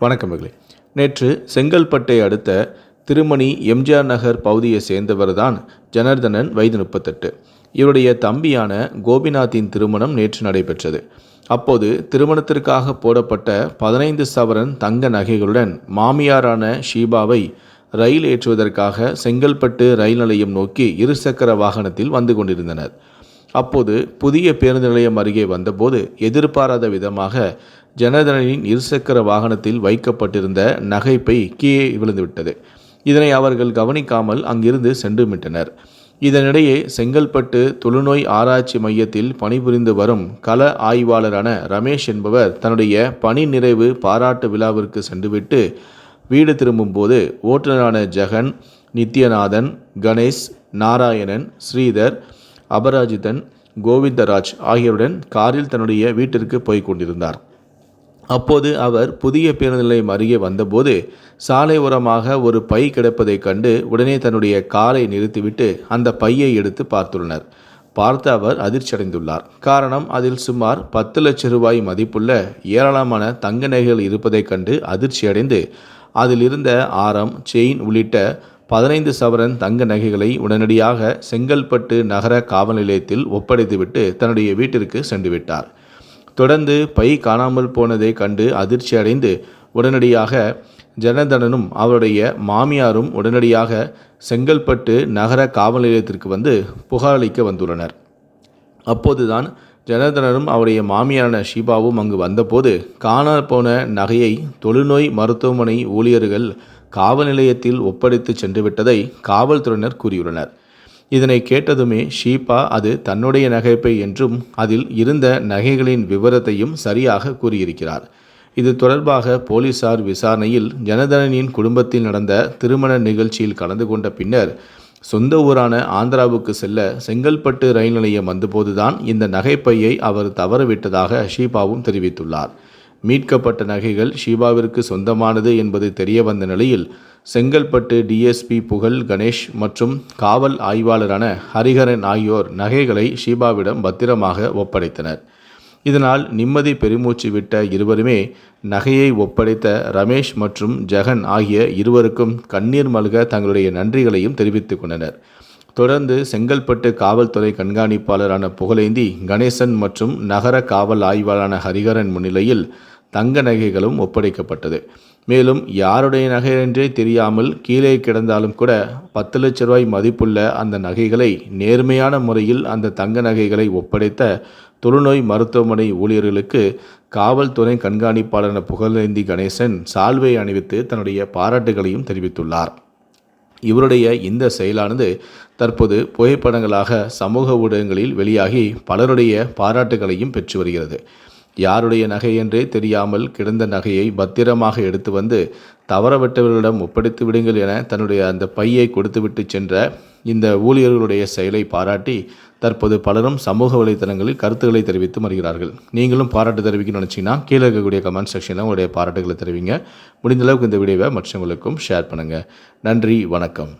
வணக்கம் மகளே. நேற்று செங்கல்பட்டை அடுத்த திருமணி எம்ஜிஆர் நகர் பகுதியை சேர்ந்தவர் தான் ஜனார்தனன் வயது முப்பத்தெட்டு. இவருடைய தம்பியான கோபிநாத்தின் திருமணம் நேற்று நடைபெற்றது. அப்போது திருமணத்திற்காக போடப்பட்ட பதினைந்து சவரன் தங்க நகைகளுடன் மாமியாரான ஷீபாவை ரயில் ஏற்றுவதற்காக செங்கல்பட்டு ரயில் நிலையம் நோக்கி இருசக்கர வாகனத்தில் வந்து கொண்டிருந்தனர். அப்போது புதிய பேருந்து நிலையம் அருகே வந்தபோது எதிர்பாராத விதமாக ஜனதனின் இருசக்கர வாகனத்தில் வைக்கப்பட்டிருந்த நகைப்பை கீழே விழுந்துவிட்டது. இதனை அவர்கள் கவனிக்காமல் அங்கிருந்து சென்று விட்டனர் இதனிடையே செங்கல்பட்டு தொழுநோய் ஆராய்ச்சி மையத்தில் பணிபுரிந்து வரும் கள ஆய்வாளரான ரமேஷ் என்பவர் தன்னுடைய பணி நிறைவு பாராட்டு விழாவிற்கு சென்றுவிட்டு வீடு திரும்பும்போது ஓட்டுநரான ஜெகன் நித்யநாதன் கணேஷ் நாராயணன் ஸ்ரீதர் அபராஜிதன் கோவிந்தராஜ் ஆகியோருடன் காரில் தன்னுடைய வீட்டிற்கு போய் கொண்டிருந்தார். அப்போது அவர் புதிய பேருந்து நிலையம் அருகே வந்தபோது சாலை ஓரமாக ஒரு பை கிடப்பதைக் கண்டு உடனே தன்னுடைய காரை நிறுத்திவிட்டு அந்த பையை எடுத்து பார்த்துள்ளனர். பார்த்து அவர் அதிர்ச்சியடைந்துள்ளார். காரணம் அதில் சுமார் பத்து லட்சம் ரூபாய் மதிப்புள்ள ஏராளமான தங்க நகைகள் இருப்பதைக் கண்டு அதிர்ச்சியடைந்து அதில் இருந்த ஆரம் செயின் உள்ளிட்ட பதினைந்து சவரன் தங்க நகைகளை உடனடியாக செங்கல்பட்டு நகர காவல் நிலையத்தில் ஒப்படைத்துவிட்டு தன்னுடைய வீட்டிற்கு சென்றுவிட்டார். தொடர்ந்து பை காணாமல் போனதை கண்டு அதிர்ச்சி அடைந்து உடனடியாக ஜனதனனும் அவருடைய மாமியாரும் உடனடியாக செங்கல்பட்டு நகர காவல் நிலையத்திற்கு வந்து புகாரளிக்க வந்துள்ளனர். அப்போதுதான் ஜனதனரும் அவருடைய மாமியாரான ஷீபாவும் அங்கு வந்தபோது காணால் போன நகையை தொழுநோய் மருத்துவமனை ஊழியர்கள் காவல் நிலையத்தில் ஒப்படைத்து சென்றுவிட்டதை காவல்துறையினர் கூறியுள்ளனர். இதனை கேட்டதுமே ஷீபா அது தன்னுடைய நகைப்பை என்றும் அதில் இருந்த நகைகளின் விவரத்தையும் சரியாக கூறியிருக்கிறார். இது தொடர்பாக போலீசார் விசாரணையில் ஜனதனனின் குடும்பத்தில் நடந்த திருமண நிகழ்ச்சியில் கலந்து கொண்ட பின்னர் சொந்த ஊரான ஆந்திராவுக்கு செல்ல செங்கல்பட்டு ரயில் நிலையம் வந்தபோதுதான் இந்த நகைப்பையை அவர் தவறவிட்டதாக ஷீபாவும் தெரிவித்துள்ளார். மீட்கப்பட்ட நகைகள் ஷீபாவிற்கு சொந்தமானது என்பது தெரிய வந்த நிலையில் செங்கல்பட்டு டிஎஸ்பி புகழ் கணேஷ் மற்றும் காவல் ஆய்வாளரான ஹரிஹரன் ஆகியோர் நகைகளை ஷீபாவிடம் பத்திரமாக ஒப்படைத்தனர். இதனால் நிம்மதி பெருமூச்சு விட்ட இருவருமே நகையை ஒப்படைத்த ரமேஷ் மற்றும் ஜெகன் ஆகிய இருவருக்கும் கண்ணீர் மல்க தங்களுடைய நன்றிகளையும் தெரிவித்துக் கொண்டனர். தொடர்ந்து செங்கல்பட்டு காவல்துறை கண்காணிப்பாளரான புகழேந்தி கணேசன் மற்றும் நகர காவல் ஆய்வாளரான ஹரிஹரன் முன்னிலையில் தங்க நகைகளும் ஒப்படைக்கப்பட்டது. மேலும் யாருடைய நகை என்றே தெரியாமல் கீழே கிடந்தாலும் கூட பத்து லட்ச ரூபாய் மதிப்புள்ள அந்த நகைகளை நேர்மையான முறையில் அந்த தங்க நகைகளை ஒப்படைத்த தொழுநோய் மருத்துவமனை ஊழியர்களுக்கு காவல்துறை கண்காணிப்பாளரான புகழேந்தி கணேசன் சால்வை அணிவித்து தன்னுடைய பாராட்டுகளையும் தெரிவித்துள்ளார். இவருடைய இந்த செயலானது தற்போது புகைப்படங்களாக சமூக ஊடகங்களில் வெளியாகி பலருடைய பாராட்டுகளையும் பெற்று வருகிறது. யாருடைய நகை என்றே தெரியாமல் கிடந்த நகையை பத்திரமாக எடுத்து வந்து தவறவிட்டவர்களிடம் ஒப்படைத்து விடுங்கள் என தன்னுடைய அந்த பையை கொடுத்துவிட்டு சென்ற இந்த ஊழியர்களுடைய செயலை பாராட்டி தற்போது பலரும் சமூக வலைத்தளங்களில் கருத்துக்களை தெரிவித்து வருகிறார்கள் நீங்களும் பாராட்டு தெரிவிக்கணும்னு நினச்சிங்கன்னா கீழே இருக்கக்கூடிய கமெண்ட் செக்ஷனில் உங்களுடைய பாராட்டுகளை தெரிவிங்க. முடிந்தளவுக்கு இந்த வீடியோவை மற்றவங்களுக்கும் ஷேர் பண்ணுங்கள் நன்றி வணக்கம்.